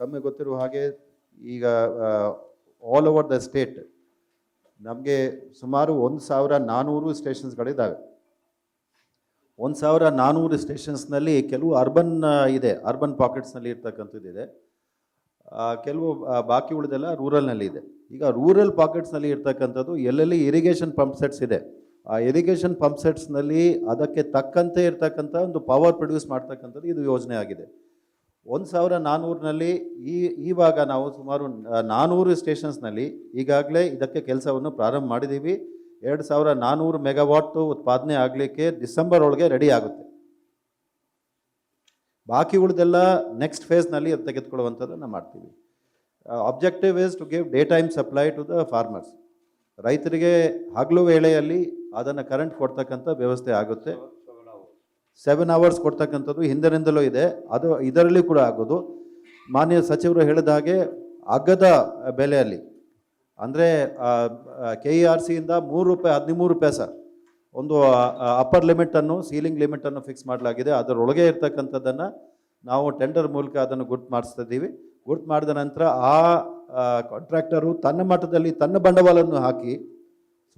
ತಮಗೆ ಗೊತ್ತಿರುವ ಹಾಗೆ ಈಗ ಆಲ್ ಓವರ್ ದ ಸ್ಟೇಟ್ ನಮಗೆ ಸುಮಾರು ಒಂದು ಸಾವಿರ ನಾನ್ನೂರು ಸ್ಟೇಷನ್ಸ್ಗಳಿದ್ದಾವೆ ಒಂದು ಸಾವಿರ ನಾನ್ನೂರು ಸ್ಟೇಷನ್ಸ್ನಲ್ಲಿ ಕೆಲವು ಅರ್ಬನ್ ಇದೆ ಅರ್ಬನ್ ಪಾಕೆಟ್ಸ್ನಲ್ಲಿ ಇರ್ತಕ್ಕಂಥದ್ದಿದೆ ಕೆಲವು ಬಾಕಿ ಉಳಿದೆಲ್ಲ ರೂರಲ್ನಲ್ಲಿ ಇದೆ. ಈಗ ರೂರಲ್ ಪಾಕೆಟ್ಸ್ನಲ್ಲಿ ಇರ್ತಕ್ಕಂಥದ್ದು ಎಲ್ಲೆಲ್ಲಿ ಇರಿಗೇಷನ್ ಪಂಪ್ ಸೆಟ್ಸ್ ಇದೆ, ಆ ಇರಿಗೇಷನ್ ಪಂಪ್ ಸೆಟ್ಸ್ನಲ್ಲಿ ಅದಕ್ಕೆ ತಕ್ಕಂತೆ ಇರ್ತಕ್ಕಂಥ ಒಂದು ಪವರ್ ಪ್ರೊಡ್ಯೂಸ್ ಮಾಡ್ತಕ್ಕಂಥದ್ದು ಇದು ಯೋಜನೆ ಆಗಿದೆ. ಒಂದು ಸಾವಿರ ನಾನ್ನೂರಿನಲ್ಲಿ ಈ, ಈವಾಗ ನಾವು ಸುಮಾರು ನಾನ್ನೂರು ಸ್ಟೇಷನ್ಸ್ನಲ್ಲಿ ಈಗಾಗಲೇ ಇದಕ್ಕೆ ಕೆಲಸವನ್ನು ಪ್ರಾರಂಭ ಮಾಡಿದ್ದೀವಿ. ಎರಡು ಸಾವಿರ ನಾನ್ನೂರು ಮೆಗಾವಾಟ್ ಉತ್ಪಾದನೆ ಆಗಲಿಕ್ಕೆ ಡಿಸೆಂಬರ್ ಒಳಗೆ ರೆಡಿ ಆಗುತ್ತೆ. ಬಾಕಿ ಉಳಿದೆಲ್ಲ ನೆಕ್ಸ್ಟ್ ಫೇಸ್ನಲ್ಲಿ ಅದು ತೆಗೆದುಕೊಳ್ಳುವಂಥದ್ದನ್ನು ಮಾಡ್ತೀವಿ. Objective is to give day time supply to the farmers ರೈತರಿಗೆ ಹಗಲು ವೇಳೆಯಲ್ಲಿ ಅದನ್ನು ಕರೆಂಟ್ ಕೊಡ್ತಕ್ಕಂಥ ವ್ಯವಸ್ಥೆ ಆಗುತ್ತೆ. ಸೆವೆನ್ ಅವರ್ಸ್ ಕೊಡ್ತಕ್ಕಂಥದ್ದು ಹಿಂದಿನಿಂದಲೂ ಇದೆ. ಅದು ಇದರಲ್ಲಿ ಕೂಡ ಆಗೋದು. ಮಾನ್ಯ ಸಚಿವರು ಹೇಳಿದ ಹಾಗೆ ಅಗ್ಗದ ಬೆಲೆಯಲ್ಲಿ, ಅಂದರೆ ಕೆ ಇ ಆರ್ ಸಿಯಿಂದ ಮೂರು ರೂಪಾಯಿ, ಹದಿಮೂರು ಪೈಸ ಒಂದು ಅಪ್ಪರ್ ಲಿಮಿಟನ್ನು ಸೀಲಿಂಗ್ ಲಿಮಿಟನ್ನು ಫಿಕ್ಸ್ ಮಾಡಲಾಗಿದೆ. ಅದರೊಳಗೆ ಇರ್ತಕ್ಕಂಥದ್ದನ್ನು ನಾವು ಟೆಂಡರ್ ಮೂಲಕ ಅದನ್ನು ಗುರ್ತು ಮಾಡಿಸ್ತಾ ಇದ್ದೀವಿ. ಗುರ್ತು ಮಾಡಿದ ನಂತರ ಆ ಕಾಂಟ್ರಾಕ್ಟರು ತನ್ನ ಮಟ್ಟದಲ್ಲಿ ತನ್ನ ಬಂಡವಾಳವನ್ನು ಹಾಕಿ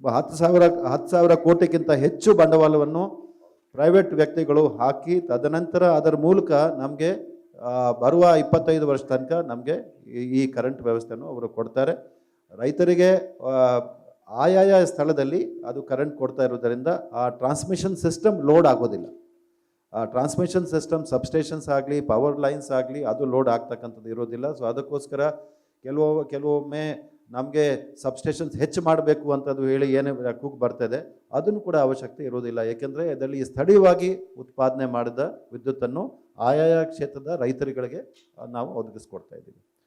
ಹತ್ತು ಸಾವಿರ ಹತ್ತು ಸಾವಿರ ಕೋಟಿಗಿಂತ ಹೆಚ್ಚು ಬಂಡವಾಳವನ್ನು ಪ್ರೈವೇಟ್ ವ್ಯಕ್ತಿಗಳು ಹಾಕಿ ತದನಂತರ ಅದರ ಮೂಲಕ ನಮಗೆ ಬರುವ ಇಪ್ಪತ್ತೈದು ವರ್ಷ ತನಕ ನಮಗೆ ಈ ಕರೆಂಟ್ ವ್ಯವಸ್ಥೆಯನ್ನು ಅವರು ಕೊಡ್ತಾರೆ. ರೈತರಿಗೆ ಆಯಾಯ ಸ್ಥಳದಲ್ಲಿ ಅದು ಕರೆಂಟ್ ಕೊಡ್ತಾ ಇರೋದರಿಂದ ಆ ಟ್ರಾನ್ಸ್ಮಿಷನ್ ಸಿಸ್ಟಮ್ ಲೋಡ್ ಆಗೋದಿಲ್ಲ. ಆ ಟ್ರಾನ್ಸ್ಮಿಷನ್ ಸಿಸ್ಟಮ್ ಸಬ್ಸ್ಟೇಷನ್ಸ್ ಆಗಲಿ ಪವರ್ ಲೈನ್ಸ್ ಆಗಲಿ ಅದು ಲೋಡ್ ಆಗ್ತಕ್ಕಂಥದ್ದು ಇರೋದಿಲ್ಲ ಸೊ ಅದಕ್ಕೋಸ್ಕರ ಕೆಲವು, ಕೆಲವೊಮ್ಮೆ ನಮಗೆ ಸಬ್ಸ್ಟೇಷನ್ಸ್ ಹೆಚ್ಚು ಮಾಡಬೇಕು ಅಂತದ್ದು ಹೇಳಿ ಏನೇ ಕೂಗ್ ಬರ್ತದೆ, ಅದನ್ನು ಕೂಡ ಅವಶ್ಯಕತೆ ಇರೋದಿಲ್ಲ ಏಕೆಂದರೆ ಇದರಲ್ಲಿ ಸ್ಥಳೀಯವಾಗಿ ಉತ್ಪಾದನೆ ಮಾಡಿದ ವಿದ್ಯುತ್ತನ್ನು ಆಯಾಯ ಕ್ಷೇತ್ರದ ರೈತರುಗಳಿಗೆ ನಾವು ಒದಗಿಸ್ಕೊಡ್ತಾ ಇದ್ದೀವಿ.